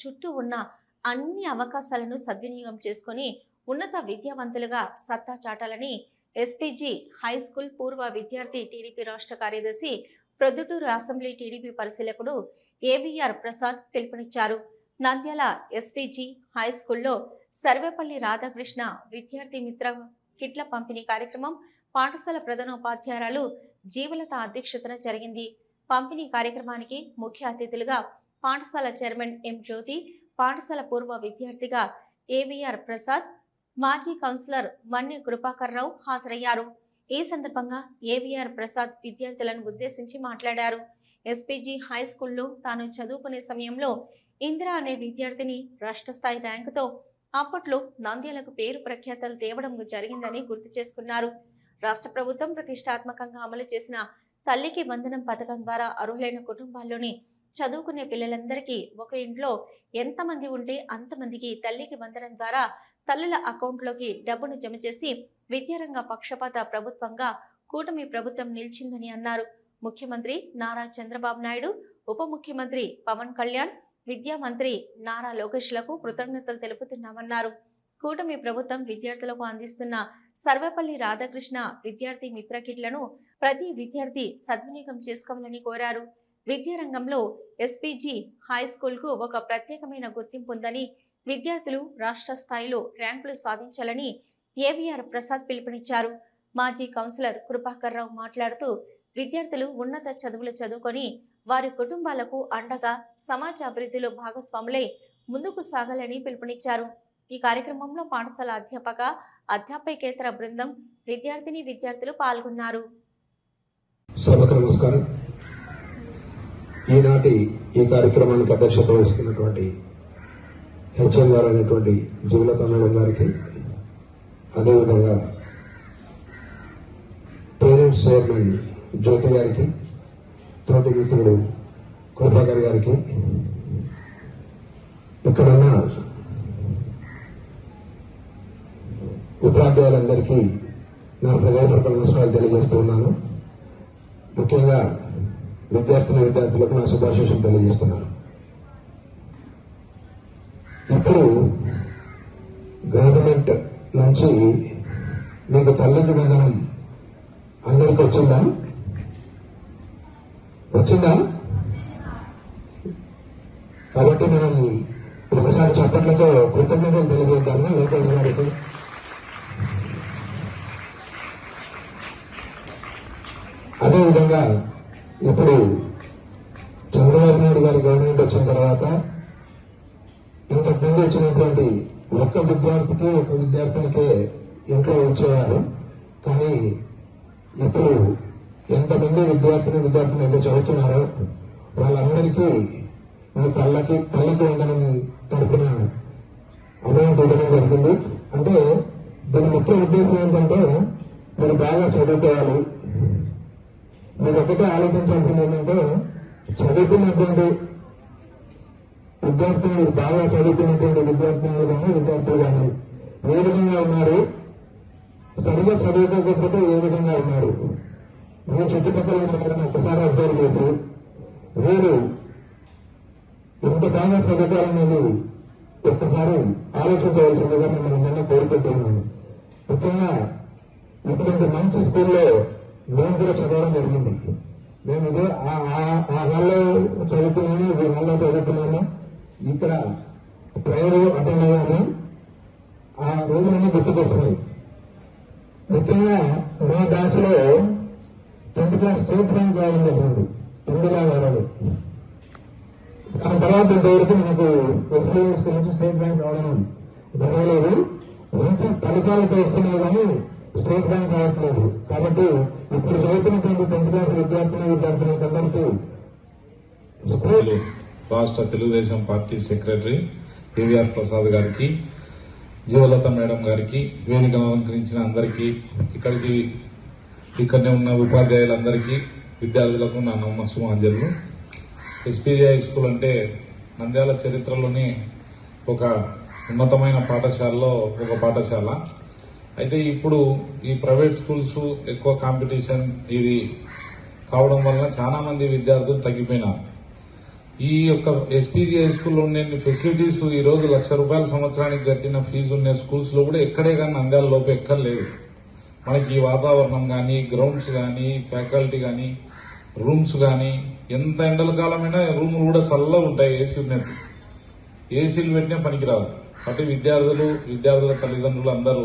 చుట్టూ ఉన్న అన్ని అవకాశాలను సద్వినియోగం చేసుకొని ఉన్నత విద్యావంతులుగా సత్తా చాటాలని ఎస్పీజీ హై స్కూల్ పూర్వ విద్యార్థి టీడీపీ రాష్ట్ర కార్యదర్శి ప్రొద్దుటూరు అసెంబ్లీ టీడీపీ పరిశీలకుడు ఏవీఆర్ ప్రసాద్ పిలుపునిచ్చారు. నంద్యాల ఎస్పీజీ హై స్కూల్లో సర్వేపల్లి రాధాకృష్ణ విద్యార్థి మిత్ర కిట్ల పంపిణీ కార్యక్రమం పాఠశాల ప్రధానోపాధ్యాయురాలు జీవలత అధ్యక్షతన జరిగింది. పంపిణీ కార్యక్రమానికి ముఖ్య అతిథులుగా పాఠశాల చైర్మన్ ఎం జ్యోతి పాఠశాల పూర్వ విద్యార్థిగా ఏవీఆర్ ప్రసాద్ మాజీ కౌన్సిలర్ మన్య కృపాకర్రావు హాజరయ్యారు. ఈ సందర్భంగా ఏవీఆర్ ప్రసాద్ విద్యార్థులను ఉద్దేశించి మాట్లాడారు. ఎస్పీజీ హై స్కూల్లో తాను చదువుకునే సమయంలో ఇందిరా అనే విద్యార్థిని రాష్ట్ర స్థాయి ర్యాంకుతో అప్పట్లో నంద్యాలకు పేరు ప్రఖ్యాతలు తేవడం జరిగిందని గుర్తు చేసుకున్నారు. రాష్ట్ర ప్రభుత్వం ప్రతిష్టాత్మకంగా అమలు చేసిన తల్లికి వందనం పథకం ద్వారా అర్హులైన కుటుంబాల్లోని చదువుకునే పిల్లలందరికీ ఒక ఇంట్లో ఎంతమంది ఉంటే అంతమందికి తల్లికి వందనం ద్వారా తల్లుల అకౌంట్లోకి డబ్బును జమ చేసి విద్యారంగ పక్షపాత ప్రభుత్వంగా కూటమి ప్రభుత్వం నిలిచిందని అన్నారు. ముఖ్యమంత్రి నారా చంద్రబాబు నాయుడు ఉప ముఖ్యమంత్రి పవన్ కళ్యాణ్ విద్యా మంత్రి నారా లోకేష్లకు కృతజ్ఞతలు తెలుపుతున్నామన్నారు. కూటమి ప్రభుత్వం విద్యార్థులకు అందిస్తున్న సర్వేపల్లి రాధాకృష్ణ విద్యార్థి మిత్ర కిట్లను ప్రతి విద్యార్థి సద్వినియోగం చేసుకోవాలని కోరారు. విద్యారంగంలో ఎస్పీజీ హై స్కూల్కు ఒక ప్రత్యేకమైన గుర్తింపు ఉందని విద్యార్థులు రాష్ట్ర స్థాయిలో ర్యాంకులు సాధించాలని ఏవీఆర్ ప్రసాద్ పిలుపునిచ్చారు. మాజీ కౌన్సిలర్ కృపాకర్ రావు మాట్లాడుతూ విద్యార్థులు ఉన్నత చదువులు చదువుకొని వారి కుటుంబాలకు అండగా సమాజ అభివృద్ధిలో భాగస్వాములై ముందుకు సాగాలని పిలుపునిచ్చారు. ఈ కార్యక్రమంలో పాఠశాల అధ్యాపక అధ్యాపకేతర బృందం విద్యార్థిని విద్యార్థులు పాల్గొన్నారు. నమస్కారం. ఈనాటి ఈ కార్యక్రమానికి అధ్యక్షత వహిస్తున్నటువంటి హెచ్ఎం గారు అనేటువంటి జీవలత మేడం గారికి అదేవిధంగా పేరెంట్స్ చైర్మన్ జ్యోతి గారికి తోటి మిత్రుడు కృపాకర్ గారికి ఇక్కడున్న ఉపాధ్యాయులందరికీ నా హృదయపూర్వక నమస్కారాలు తెలియజేస్తూ ఉన్నాను. ముఖ్యంగా విద్యార్థిని విద్యార్థులకు నా శుభాశీస్సులు తెలియజేస్తున్నాను ఇప్పుడు గవర్నమెంట్ నుంచి మీకు తల్లికి వందనం అందరికి వచ్చిందా? వచ్చిందా? కాబట్టి మనం ఒకసారి చప్పట్లతో కృతజ్ఞతలు తెలియజేద్దాము? లోకేష్ గారికి. అదేవిధంగా ఇప్పుడు చంద్రబాబు నాయుడు గారి గవర్నమెంట్ వచ్చిన తర్వాత ఇంతకుముందు వచ్చినటువంటి ఒక్క విద్యార్థికి ఒక విద్యార్థినికే ఇంట్లో ఇచ్చేవారు కానీ ఇప్పుడు ఎంతమంది విద్యార్థిని విద్యార్థిని ఎంత చదువుతున్నారో. వాళ్ళందరికీ మన తల్లకి తల్లికి వందనం తరపున అమౌంట్ ఇవ్వడం జరిగింది. అంటే దీని ముఖ్య ఉద్దేశం ఏంటంటే మీరు బాగా చదువుకోవాలి. మీరు ఒకటే ఆలోచించాల్సింది ఏంటంటే చదువుకున్నటువంటి విద్యార్థులు బాగా చదువుకున్నటువంటి విద్యార్థులు కానీ విద్యార్థులు కానీ ఏ విధంగా ఉన్నారు? సరిగా చదువుకోకపోతే ఏ విధంగా ఉన్నారు? మీ చుట్టుపక్కల ఉన్న ఒకసారి అబ్జర్వ్ చేసి వీరు ఎంత బాగా చదువుకోవాలనేది ఒక్కసారి ఆలోచించవలసిందిగా మిమ్మల్ని కోరుకుంటున్నాను. ముఖ్యంగా ఇటువంటి మంచి స్కూల్లో మేము కూడా చదవడం జరిగింది. మేము ఇదే ఆ- ఆ- ఆ హాల్లో చదువుకున్నాము ఈ హాల్లో చదువుకున్నాము ఇక్కడ ప్రేయర్ అటెండ్ అయ్యాము ఆ రోజులన్నీ గుర్తుకొస్తున్నాయి ముఖ్యంగా మా బ్యాచ్లో టెన్త్ క్లాస్ స్టేట్ బ్యాంక్ రావడం జరిగింది ఇందిరా గారు ఆ తర్వాత ఇంతవరకు మనకు ఎస్పీ నుంచి స్టేట్ బ్యాంక్ రావడం జరగలేదు. మంచి ఫలితాలతో వస్తున్నాయి కానీ స్టేట్ బ్యాంక్ రావట్లేదు కాబట్టి ఇప్పుడు చదువుతున్నటువంటి టెన్త్ క్లాస్ విద్యార్థులు విద్యార్థులందరికీ రాష్ట్ర Telugu Desam party secretary KVR Prasad గారికి జీవలత మేడం గారికి వేదికను అలంకరించిన అందరికీ ఇక్కడికి ఇక్కడనే ఉన్న ఉపాధ్యాయులందరికీ విద్యార్థులకు నా నమస్సుమాంజలు ఎస్పీజీఐ స్కూల్ అంటే నంద్యాల చరిత్రలోని ఒక ఉన్నతమైన పాఠశాలలో ఒక పాఠశాల. అయితే ఇప్పుడు ఈ ప్రైవేట్ స్కూల్స్ ఎక్కువ కాంపిటీషన్ ఇది కావడం వలన చాలా మంది విద్యార్థులు తగ్గిపోయినారు. ఈ యొక్క ఎస్పీజీ హై స్కూల్లో ఉండే ఫెసిలిటీస్ ఈరోజు లక్ష రూపాయల సంవత్సరానికి కట్టిన ఫీజు ఉన్న స్కూల్స్లో కూడా ఎక్కడే కానీ అందాల లోపు ఎక్కడ లేదు. మనకి ఈ వాతావరణం కానీ గ్రౌండ్స్ కానీ ఫ్యాకల్టీ కానీ రూమ్స్ కానీ ఎంత ఎండల కాలమైనా రూములు కూడా చల్లగా ఉంటాయి ఏసీ ఉన్నట్టు ఏసీలు పెట్టినా పనికిరాదు కాబట్టి విద్యార్థులు విద్యార్థుల తల్లిదండ్రులు అందరూ